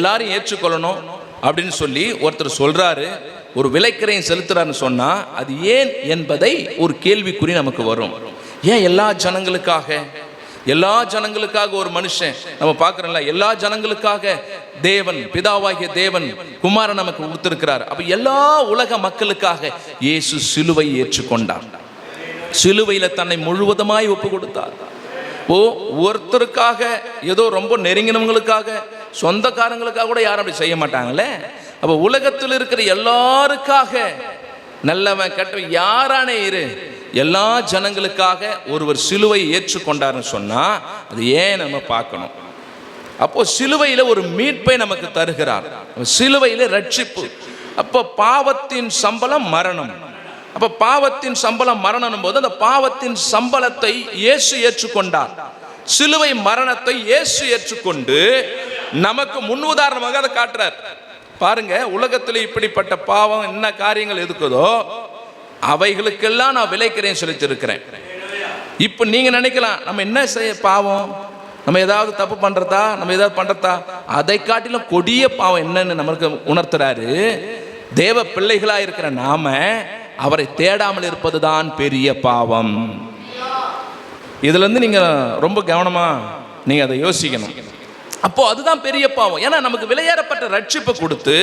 எல்லாரும் ஏற்றுக்கொள்ளணும் அப்படின்னு சொல்லி ஒருத்தர் சொல்றாரு ஒரு விலைக்கரையும் செலுத்துறாருன்னு சொன்னா அது ஏன் என்பதை ஒரு கேள்விக்குறி நமக்கு வரும். ஏன் எல்லா ஜனங்களுக்காக? எல்லா ஜனங்களுக்காக ஒரு மனுஷன் நம்ம பார்க்குறோம்ல எல்லா ஜனங்களுக்காக தேவன் பிதாவாகிய தேவன் குமாரன் நமக்கு கொடுத்திருக்கிறார். அப்போ எல்லா உலக மக்களுக்காக இயேசு சிலுவை ஏற்றுக்கொண்டார். சிலுவையில் தன்னை முழுவதுமாய் ஒப்பு கொடுத்தார் ஓ ஒருத்தருக்காக ஏதோ ரொம்ப நெருங்கினவங்களுக்காக சொந்தக்காரங்களுக்காக கூட யாரும் அப்படி செய்ய மாட்டாங்களே? அப்போ உலகத்தில் இருக்கிற எல்லாருக்காக நல்லவன் கெட்டவன் யாரானே இரு. எல்லா ஜனங்களுக்காக ஒருவர் சிலுவை ஏற்றுக்கொண்டாருன்னு சொன்னால் அது ஏன் நம்ம பார்க்கணும்? அப்போ சிலுவையில் ஒரு மீட்பை நமக்கு தருகிறார். சிலுவையில் ரட்சிப்பு. அப்போ பாவத்தின் சம்பளம் மரணம். அப்போ பாவத்தின் சம்பளம் மரணம் போது அந்த பாவத்தின் சம்பளத்தை இயேசு ஏற்றுக்கொண்டார். சிலுவை மரணத்தை இயேசு ஏற்றுக்கொண்டு நமக்கு முன் உதாரணமாக அதை காட்டுறார். பாருங்க உலகத்தில் இப்படிப்பட்ட பாவம் என்ன காரியங்கள் இருக்குதோ அவைகளுக்கெல்லாம் நான் விளைக்கிறேன் சொல்லிச்சிருக்கிறேன் இப்போ நீங்கள் நினைக்கலாம் நம்ம என்ன செய்ய பாவம்? நம்ம ஏதாவது தப்பு பண்ணுறதா நம்ம ஏதாவது பண்ணுறதா அதை காட்டிலும் கொடிய பாவம் என்னன்னு நமக்கு உணர்த்துறாரு. தேவ பிள்ளைகளாக இருக்கிற நாம அவரை தேடாமல் இருப்பதுதான் பெரிய பாவம். இதுலேருந்து நீங்கள் ரொம்ப கவனமாக நீங்கள் அதை யோசிக்கணும். அப்போ அதுதான் பெரிய பாவம். ஏன்னா நமக்கு விளையாடப்பட்ட ரட்சிப்பை கொடுத்து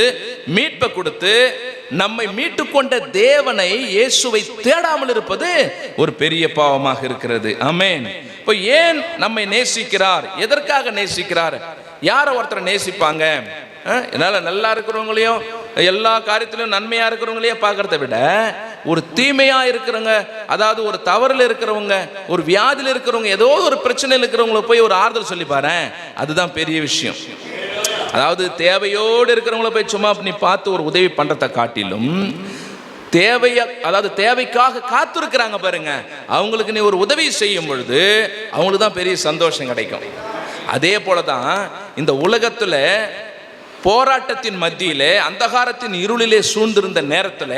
மீட்பை கொடுத்து நம்மை மீட்டு கொண்ட தேவனை இயேசுவை தேடாமல் இருப்பது ஒரு பெரிய பாவமாக இருக்கிறது. அமேன் இப்போ ஏன் நம்மை நேசிக்கிறார்? எதற்காக நேசிக்கிறார்? யாரை ஒருத்தரை நேசிப்பாங்க? என்னால நல்லா இருக்கிறவங்களையும் எல்லா காரியத்திலும் நன்மையா இருக்கிறவங்களையும் பார்க்கறத விட ஒரு தீமையாக இருக்கிறவங்க அதாவது ஒரு தவறில் இருக்கிறவங்க ஒரு வியாதியில் இருக்கிறவங்க ஏதோ ஒரு பிரச்சனையில் இருக்கிறவங்கள போய் ஒரு ஆறுதல் சொல்லி பாரு அதுதான் பெரிய விஷயம். அதாவது தேவையோடு இருக்கிறவங்கள போய் சும்மா நீ பார்த்து ஒரு உதவி பண்ணுறத காட்டிலும் தேவைய அதாவது தேவைக்காக காத்திருக்கிறாங்க பாருங்க. அவங்களுக்கு நீ ஒரு உதவி செய்யும் பொழுது அவங்களுக்கு தான் பெரிய சந்தோஷம் கிடைக்கும். அதே போல தான் இந்த உலகத்தில் போராட்டத்தின் மத்தியிலே அந்தகாரத்தின் இருளிலே சூழ்ந்திருந்த நேரத்தில்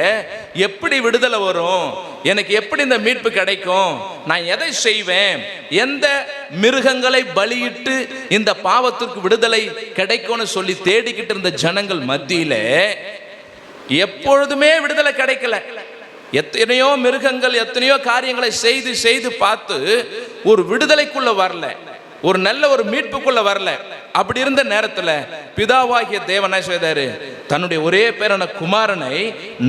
எப்படி விடுதலை வரும்? எனக்கு எப்படி இந்த மீட்பு கிடைக்கும்? நான் எதை செய்வேன்? எந்த மிருகங்களை பலியிட்டு இந்த பாவத்திற்கு விடுதலை கிடைக்கும்னு சொல்லி தேடிக்கிட்டு இருந்த ஜனங்கள் மத்தியில் எப்பொழுதுமே விடுதலை கிடைக்கல. எத்தனையோ மிருகங்கள் எத்தனையோ காரியங்களை செய்து செய்து பார்த்து ஒரு விடுதலைக்குள்ள வரல. ஒரு நல்ல ஒரு மீட்புக்குள்ள வரல. அப்படி இருந்த நேரத்தில் பிதாவாகிய தேவனை செய்தாரு? தன்னுடைய ஒரே பேரான குமாரனை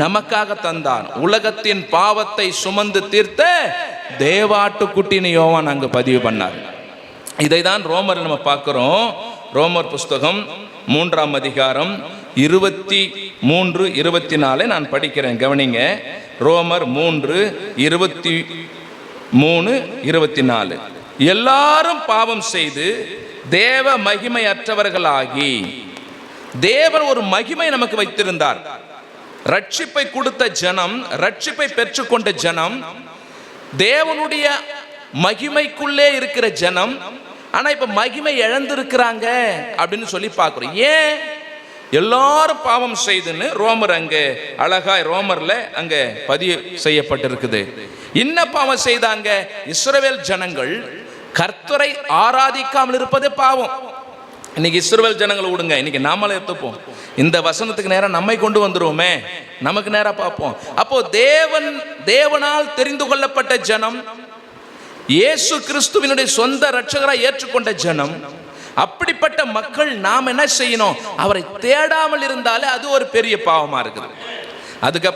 நமக்காக தந்தான். உலகத்தின் பாவத்தை சுமந்து தீர்த்த தேவாட்டுக்குட்டின்னு யோவான் அங்கு பதிவு பண்ணார். இதை தான் ரோமர் நம்ம பார்க்குறோம். ரோமர் புஸ்தகம் மூன்றாம் அதிகாரம் இருபத்தி மூன்று இருபத்தி நாலு நான் படிக்கிறேன் கவனிங்க. ரோமர் மூன்று இருபத்தி மூணு இருபத்தி நாலு. எல்லாரும் பாவம் செய்து தேவ மகிமையற்றவர்களாகி. தேவர் ஒரு மகிமை நமக்கு வைத்திருந்தார். ரட்சிப்பை கொடுத்த ஜனம் ரட்சிப்பை பெற்றுக்கொண்ட ஜனம் தேவனுடைய மகிமைக்குள்ளே இருக்கிற ஜனம் ஆனா இப்ப மகிமை இழந்திருக்கிறாங்க அப்படின்னு சொல்லி பார்க்குறோம். ஏன்? எல்லாரும் பாவம் செய்துன்னு ரோமர் அங்கே அழகாய் ரோமர்ல அங்கே பதிவு செய்யப்பட்டிருக்குது. என்ன பாவம் செய்தாங்க? இஸ்ரவேல் ஜனங்கள் கர்த்தரை ஆராதிக்காமல் இருப்பதே பாவம். இன்னைக்கு இஸ்ரோவேல் ஜனங்களை விடுங்க. இன்னைக்கு நாமளே எடுத்துப்போம் இந்த வசனத்துக்கு நேரம் நம்மை கொண்டு வந்துருவோமே. நமக்கு நேரா பார்ப்போம். அப்போ தேவன் தேவனால் தெரிந்து கொள்ளப்பட்ட ஜனம் இயேசு கிறிஸ்துவினுடைய சொந்த ரட்சகராய் ஏற்றுக்கொண்ட ஜனம் அப்படிப்பட்ட மக்கள் நாம் என்ன செய்யணும்? அவரை தேடாமல் இருந்தாலே அது ஒரு பெரிய பாவமா இருக்குது. அதுக்கப்புறம்